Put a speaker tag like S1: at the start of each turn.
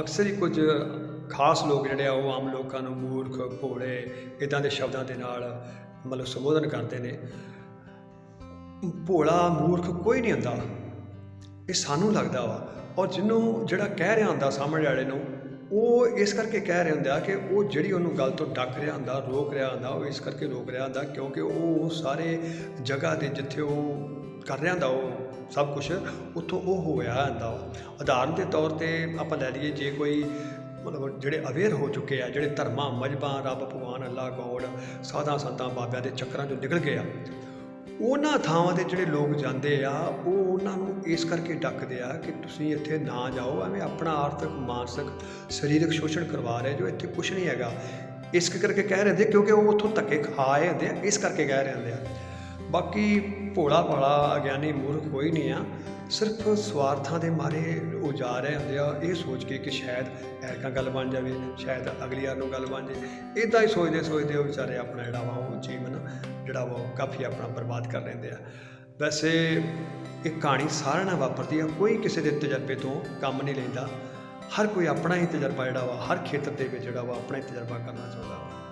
S1: ਅਕਸਰ ਹੀ ਕੁਝ ਖਾਸ ਲੋਕ ਜਿਹੜੇ ਆ, ਉਹ ਆਮ ਲੋਕਾਂ ਨੂੰ ਮੂਰਖ, ਭੋਲੇ ਇਦਾਂ ਦੇ ਸ਼ਬਦਾਂ ਦੇ ਨਾਲ ਮਤਲਬ ਸੰਬੋਧਨ ਕਰਦੇ ਨੇ। ਭੋਲਾ ਮੂਰਖ ਕੋਈ ਨਹੀਂ ਹੁੰਦਾ। ਇਹ ਸਾਨੂੰ ਲੱਗਦਾ ਵਾ। ਔਰ ਜਿਹਨੂੰ ਜਿਹੜਾ ਕਹਿ ਰਿਹਾ ਹੁੰਦਾ ਸਾਹਮਣੇ ਵਾਲੇ ਨੂੰ, ਉਹ ਇਸ ਕਰਕੇ ਕਹਿ ਰਿਹਾ ਹੁੰਦਾ ਕਿ ਉਹ ਜਿਹੜੀ ਉਹਨੂੰ ਗੱਲ ਤੋਂ ਡੱਕ ਰਿਹਾ ਹੁੰਦਾ, ਰੋਕ ਰਿਹਾ ਹੁੰਦਾ, ਉਹ ਇਸ ਕਰਕੇ ਰੋਕ ਰਿਹਾ ਹੁੰਦਾ ਕਿਉਂਕਿ ਉਹ ਸਾਰੇ ਜਗ੍ਹਾ ਤੇ ਜਿੱਥੇ ਉਹ ਕਰ ਰਿਹਾ ਹੁੰਦਾ ਉਹ, ਸਭ ਕੁਝ ਉੱਥੋਂ ਉਹ ਹੋਇਆ ਹੁੰਦਾ ਵਾ ਉਦਾਹਰਨ ਦੇ ਤੌਰ ਤੇ ਆਪਾਂ ਲੈ ਲਈਏ, ਜੇ ਕੋਈ ਮਤਲਬ ਜਿਹੜੇ ਅਵੇਅਰ ਹੋ ਚੁੱਕੇ ਆ, ਜਿਹੜੇ ਧਰਮਾਂ, ਮਜਬਾਂ, ਰੱਬ, ਭਗਵਾਨ ਅੱਲਾ ਗੋਡ, ਸਾਧਾਂ, ਸੰਤਾਂ, ਬਾਬਿਆਂ ਦੇ ਚੱਕਰਾਂ ਚੋਂ ਨਿਕਲ ਗਏ ਆ, ਉਹਨਾਂ ਥਾਵਾਂ ਤੇ ਜਿਹੜੇ ਲੋਕ ਜਾਂਦੇ ਆ, ਉਹ ਉਹਨਾਂ ਨੂੰ ਇਸ ਕਰਕੇ ਡੱਕਦੇ ਆ ਕਿ ਤੁਸੀਂ ਇੱਥੇ ਨਾ ਜਾਓ, ਐਵੇਂ ਆਪਣਾ ਆਰਥਿਕ, ਮਾਨਸਿਕ, ਸਰੀਰਕ ਸ਼ੋਸ਼ਣ ਕਰਵਾ ਰਹੇ ਜੋ ਇੱਥੇ ਕੁਝ ਨਹੀਂ ਹੈਗਾ। ਇਸ ਕਰਕੇ ਕਹਿ ਰਹੇ ਹੁੰਦੇ ਕਿਉਂਕਿ ਉਹ ਉੱਥੋਂ ਧੱਕੇ ਖਾਏ ਹੁੰਦੇ ਆ, ਇਸ ਕਰਕੇ ਕਹਿ ਰਹੇ ਹੁੰਦੇ ਆ। ਬਾਕੀ ਭੋਲਾ ਭਾਲਾ ਅਗਿਆਨੀ ਮੂਰਖ ਕੋਈ ਨਹੀਂ ਆ। ਸਿਰਫ ਸਵਾਰਥਾਂ ਦੇ ਮਾਰੇ ਉਹ ਜਾ ਰਹੇ ਹੁੰਦੇ ਆ। ਇਹ ਸੋਚ ਕੇ ਕਿ ਸ਼ਾਇਦ ਐਰਕਾ ਗੱਲ ਬਣ ਜਾਵੇ, ਸ਼ਾਇਦ ਅਗਲੀ ਵਾਰ ਨੂੰ ਗੱਲ ਬਣ ਜੇ ਇਦਾਂ ਹੀ ਸੋਚਦੇ ਸੋਚਦੇ ਉਹ ਵਿਚਾਰੇ ਆਪਣਾ ਜਿਹੜਾ ਵਾ ਉਹ ਜੀਵਨ, ਜਿਹੜਾ ਵਾ ਉਹ ਕਾਫੀ ਆਪਣਾ ਬਰਬਾਦ ਕਰ ਲੈਂਦੇ ਆ। ਵੈਸੇ ਇਹ ਕਹਾਣੀ ਸਾਰਿਆਂ ਨਾਲ ਵਾਪਰਦੀ ਆ। ਕੋਈ ਕਿਸੇ ਦੇ ਤਜਰਬੇ ਤੋਂ ਕੰਮ ਨਹੀਂ ਲੈਂਦਾ। ਹਰ ਕੋਈ ਆਪਣਾ ਹੀ ਤਜਰਬਾ ਜਿਹੜਾ ਵਾ, ਹਰ ਖੇਤਰ ਦੇ ਵਿੱਚ ਜਿਹੜਾ ਵਾ ਆਪਣਾ ਹੀ ਤਜਰਬਾ ਕਰਨਾ ਚਾਹੁੰਦਾ। ਵਾ